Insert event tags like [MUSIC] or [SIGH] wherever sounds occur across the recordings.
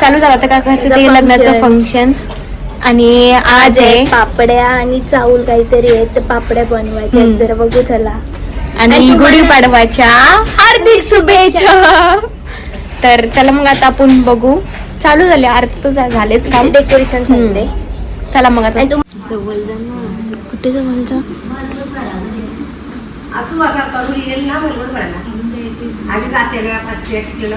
चालू झालं होतं काकाचं ते लग्नाचं फंक्शन आणि आज आहे. पापड्या आणि चाऊल काहीतरी आहे तर पापड्या बनवायच्या आहेत. जरा बघू चला. आणि तुम्हाला- गुढीपाडवाच्या हार्दिक शुभेच्छा. तर चला मग आता आपण बघू. चालू झाले अर्थ तर झा- झालेच काम. डेकोरेशन चाललंय चला मग आता. जवळ जा ना. कुठे जवळ जा? असू आता करून येईल ना बरोबर आधी जाते रे पाचशे एक किलो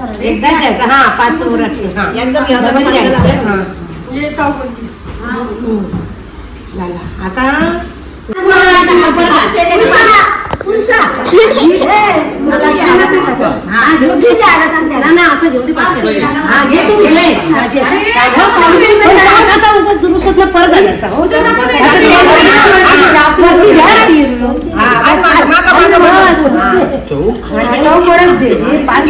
एकदा द्यायचं हा पाच ओराचे हा. एकदा घ्यायचं. हा. झाला आता परत आल्याचा हो. परत दे पाच घे पाच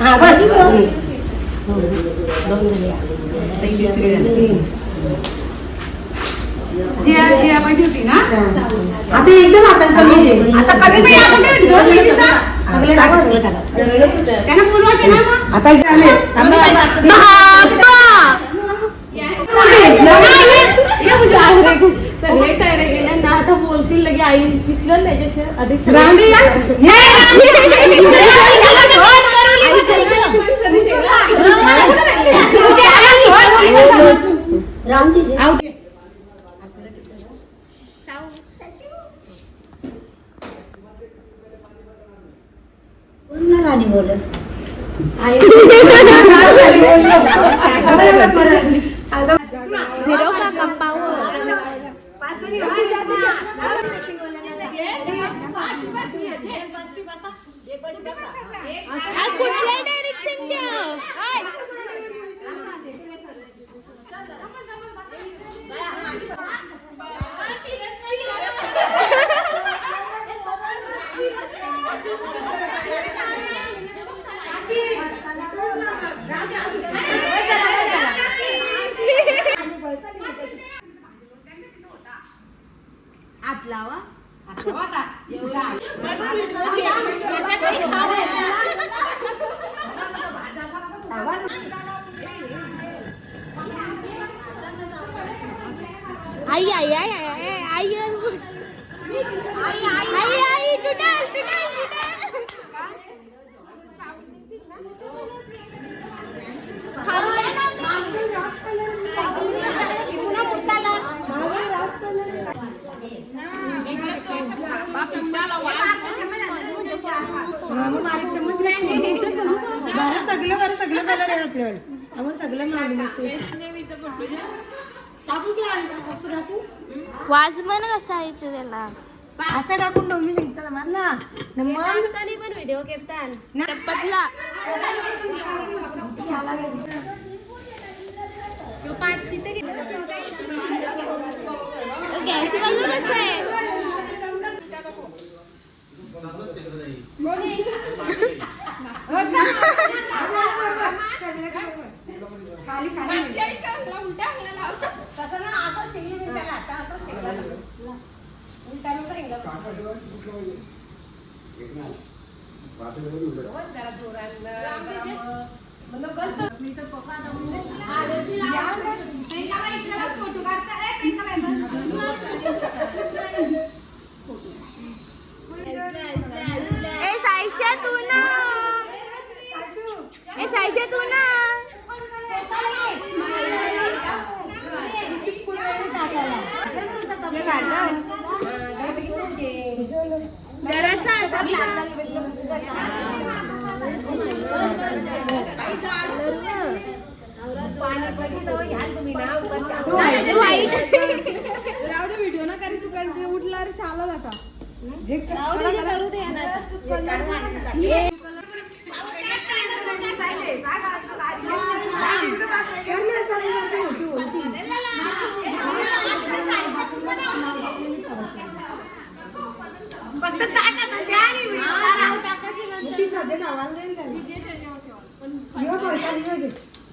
हा बस तिसरी झाली जिया जिया पाहिजे होती ना आता एकदम आता कमी आहे. आता कमी नाही, आपण काय दोन दिवस ना. सगळं टाका, सगळं टाका. त्यांना बोलवायचे ना मग. आता झाले. आता बोलतील लगे आई पिसलं त्याच्यापेक्षा अधिक रामडी या. कुठल्या डायरेक्शन द्या असं टाकून डोंबी निघतात मधला तरी पण व्हिडिओ घेतात चप्पतला पाठ कसं आहे મતલબ ગલત राहू दे व्हिडिओ ना कारण तू ते उठला रे चालव आता. जे करू दे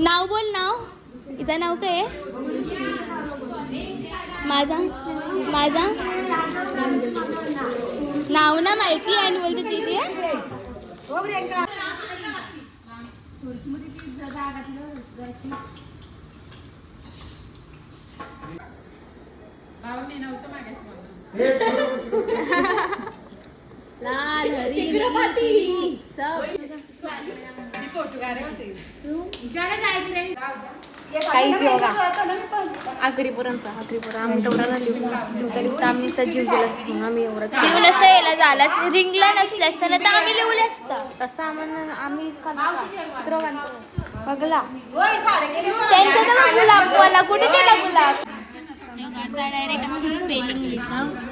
नाव बोल नाव. इथं नाव काय आहे? माझा? माझा? नाव ना माहिती आहे आणि बोलते [LAUGHS] तिथे काहीच योगा. आखरीपर्यंत आखरीपर्यंत आम्ही तेवढा ना लिहून तरी आम्ही जीव गेला असतो. आम्ही नसतं यायला झाला रिंगला नसले असताना तर आम्ही लिहले असतं. तसं आम्हाला आम्ही बघला. त्यांचं गुलाब मला कुठे दिला गुलाब? डायरेक्ट आम्ही स्पेलिंग लिहितो.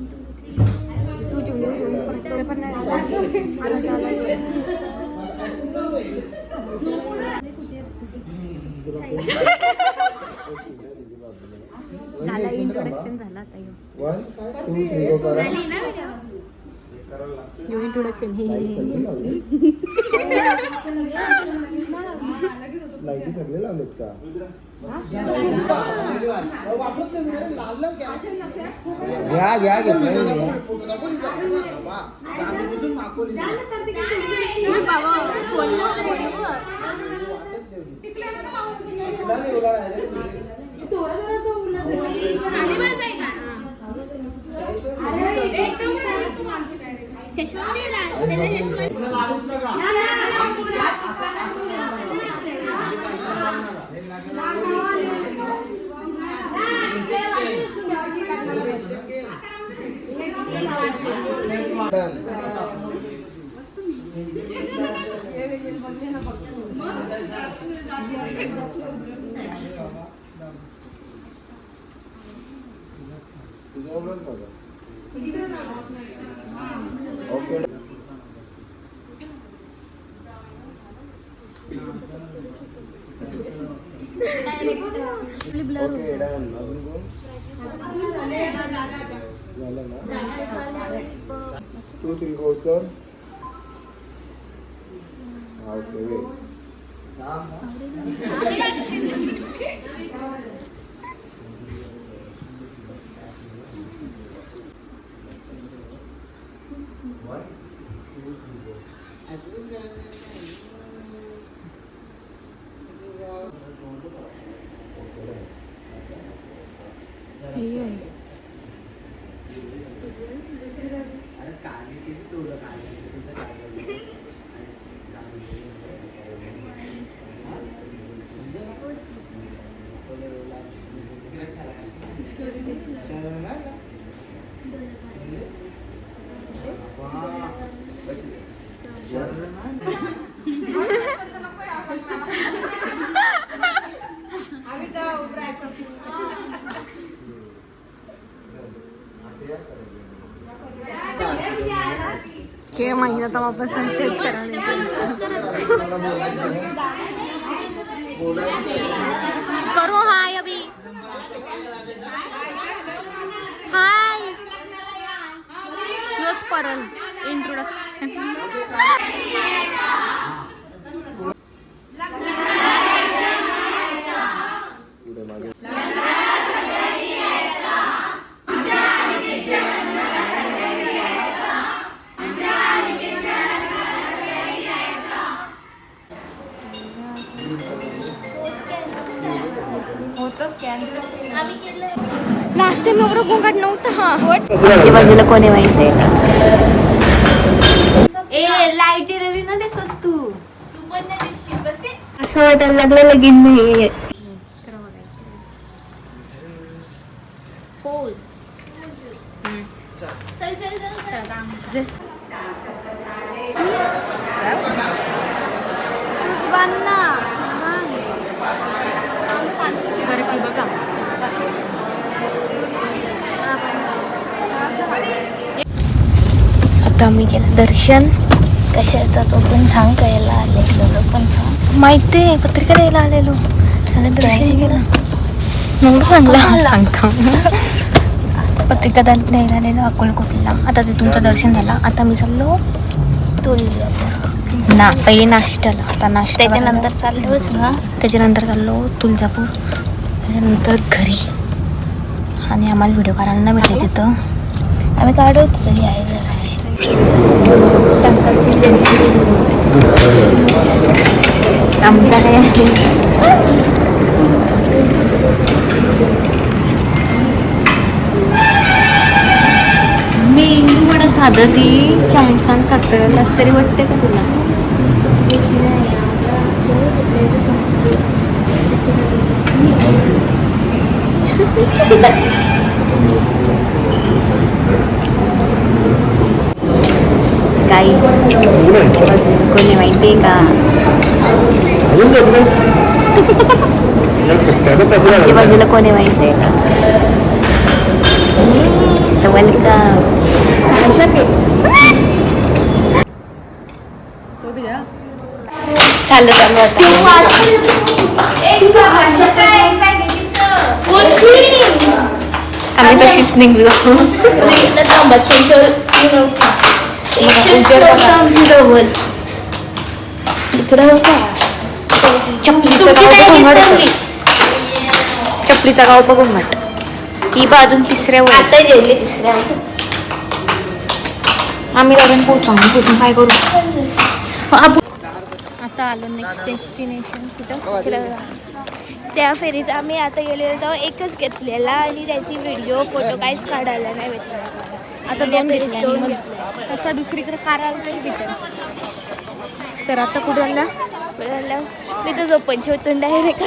इंट्रोडक्शन झाला. वन टू थ्री गो करा इंट्रोडक्शन लाईटी सगळे लावलेत का घ्या घ्या घेतलं Okay. बघा ओके ओके डन अजून कोण झालं ना तू Gracias. ओके वेट के वापस तेच म्हणजे करो हाय अभी. हाय. योच परल. इंट्रोडक्शन लास्ट टाइम एवढं गोंगाट नव्हता हा. बाजूला कोणी माहिती ए लाइट रवी ना दिसस तू असं वाटायला लागलं लगीन नाही बघा आता मी गेलं. दर्शन कशाचा तो पण सांग कायला आलेलो तो पण सांग. माहिती आहे पत्रिका द्यायला आलेलो. आणि दर्शन केलं एवढं चांगलं सांगतो. पत्रिका द्यायला द्यायला आलेलो अकोलकोटला. आता ते तुमचं दर्शन झालं. आता मी चाललो तुळजापूर. ना पहिले नाश्त्याला. आता नाश्ता त्याच्यानंतर चाललोच ना? त्याच्यानंतर चाललो तुळजापूर. त्याच्यानंतर घरी. आणि आम्हाला व्हिडिओ काढायला नाही भेटले तिथं. आम्ही काढवतो तरी आहे जराशी. आमचा काय आहे मी वडा साधं ती चमचान खातं कस तरी वाटते का तुला [LAUGHS] [LAUGHS] काही कोणी माहितीये का आमच्या बाजूला कोणी माहितीये का? वेलकम चालू चालू आता. आम्ही तशीच निघलो. इकडं होता चपलीचं गाव. चपलीचा गाव बघून वाट ही बाजून तिसऱ्या वर. आता जेवले तिसऱ्या आम्ही लागून पोहोचू आम्ही पोहोचून काय करू? आता आलो नेक्स्ट डेस्टिनेशन कुठं? इकडं. त्या फेरीत आम्ही आता गेलेलो तेव्हा एकच घेतलेला आणि त्याची व्हिडिओ फोटो काहीच काढायला नाही भेटला. आता त्या दोन फेरीत घेतले. तसा दुसरीकडे कार आला तरी भेटेल तर आता कुठं आला बोलायला मी तो झोपण शेवटून डायरेक्ट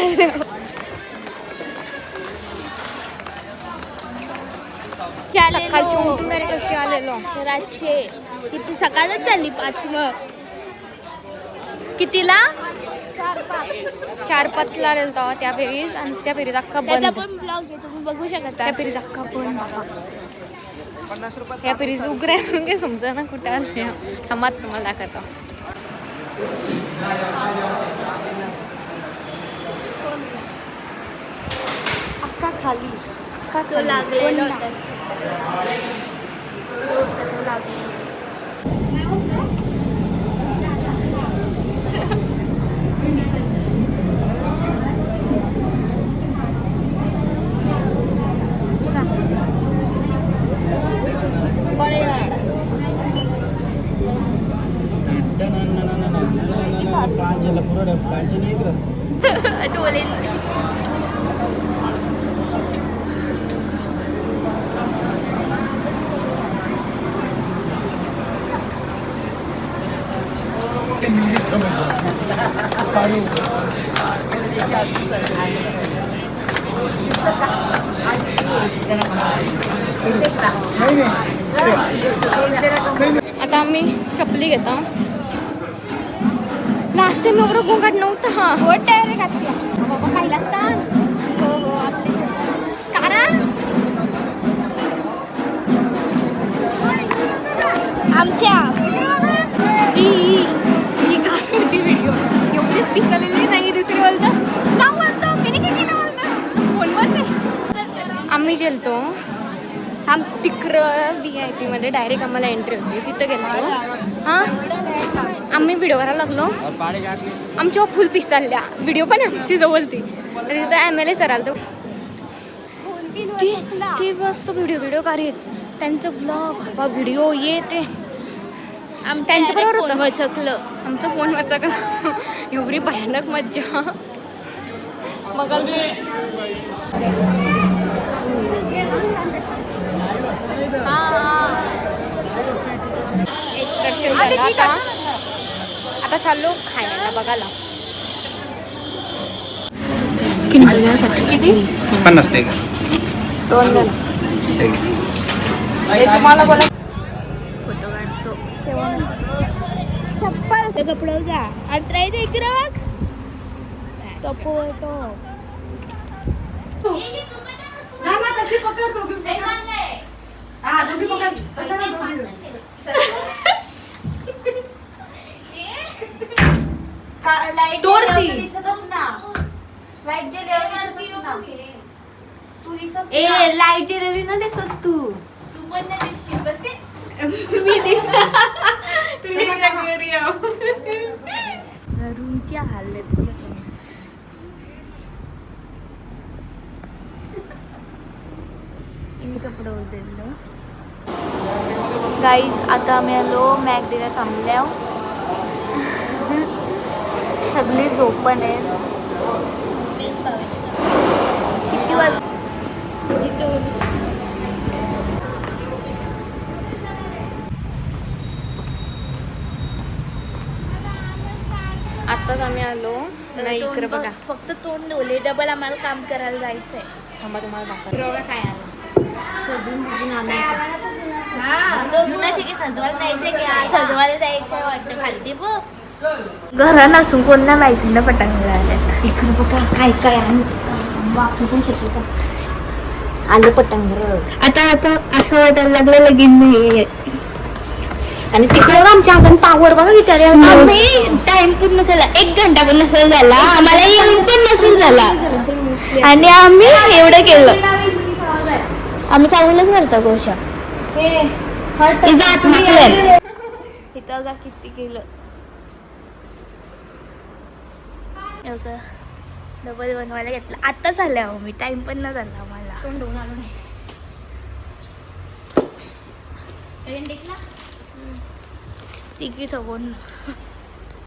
सकाळची उठून तरी कशी आलेलो? रातचे. ती सकाळच झाली पाच मग कितीला? चार पाच ला आलेलो तेव्हा त्या फेरीज आणि त्या फेरीत अख्खा बंद. पण ब्लॉग आहे तुम्ही बघू शकता. त्या फेरीज अख्खा बंद. या फेरीज उघड्या म्हणजे समजा ना कुठं आले थांबाच तुम्हाला दाखवतो. अख्खा खाली अख्खा तो खाली. लागलेला बंद. डोळे आता आम्ही चपली घेतो लास्ट टाइम एवढं गोंगाट नव्हता हा. हो डायरेक्ट घातला बाबा पाहिला असता हो हो कारण आमच्या. ही ही काय होती व्हिडिओ एवढी पिसलेली नाही दुसरी बोलतं? फोनवर आम्ही गेलतो. आम तिकडं व्ही आय पीमध्ये डायरेक्ट आम्हाला एंट्री होती. तिथं गेलो हां. आम्ही व्हिडिओ करायला लागलो. आमच्या फुल पीस चालल्या. व्हिडिओ पण आमची जवळ ती तिथं एम एल ए सर आलं ती ती मस्त व्हिडिओ व्हिडिओ काढत त्यांचं ब्लॉग बाबा व्हिडिओ ये ते त्यांच्या बरोबर होतं. वचकलं आमचा फोन वाचा का एवढी भयानक मज्जा. मग एक दर्शन झालं आता. आता चाललो खायला बघायला. किती? पन्नास तुम्हाला बोला. फोटो काढतो चप्पल. कपडे जा. अत्रा इथे इकडं टोपो टोप ना ना तशी पकड दोघी पकड. हा दोघी पकड. ना तोडती. दिसतच ना. लाइट गेल्यावर दिसतच ना. तू दिसत ए लाइट गेलेली ना दिसस तू. तू पण नाही दिसशील बसे. मी दिस रूमची हालत कपडे गाईज आता आम्ही आलो मॅगडीला थांबल्या सगळी झोपण आहे. किती वाज आत्ताच आम्ही आलो. नाही इकडे बघा फक्त तोंड डोले डबल आम्हाला काम करायला जायचंय. थांबा तुम्हाला काय आलं? सजून बुजून जुनाचे की सजवायला जायचंय की सजवायला जायचंय वाटतं खालती बघ. घरा नसून कोणला माहिती ना पटांग मिळाल्या इकडे बघा काय काय वापरू पण शकतो का आलं पतंग आता आता असं वाटायला लागलं लगीन नाही आणि तिकडे आमच्या अंगण पावर बघा किती टाइम पण नसेल एक घंटा पण नसेल झाला. आम्हाला येऊन पण नसेल झाला. आणि आम्ही एवढं केलं. आम्ही चांगलंच करतो गोशा जात इथं किती केलं. एवढं डबल बनवायला घेतलं. आता झालं अहो मी टाइम पण न झाला आम्हाला. तोंड धुवून आलो नाही. तिघी चौघण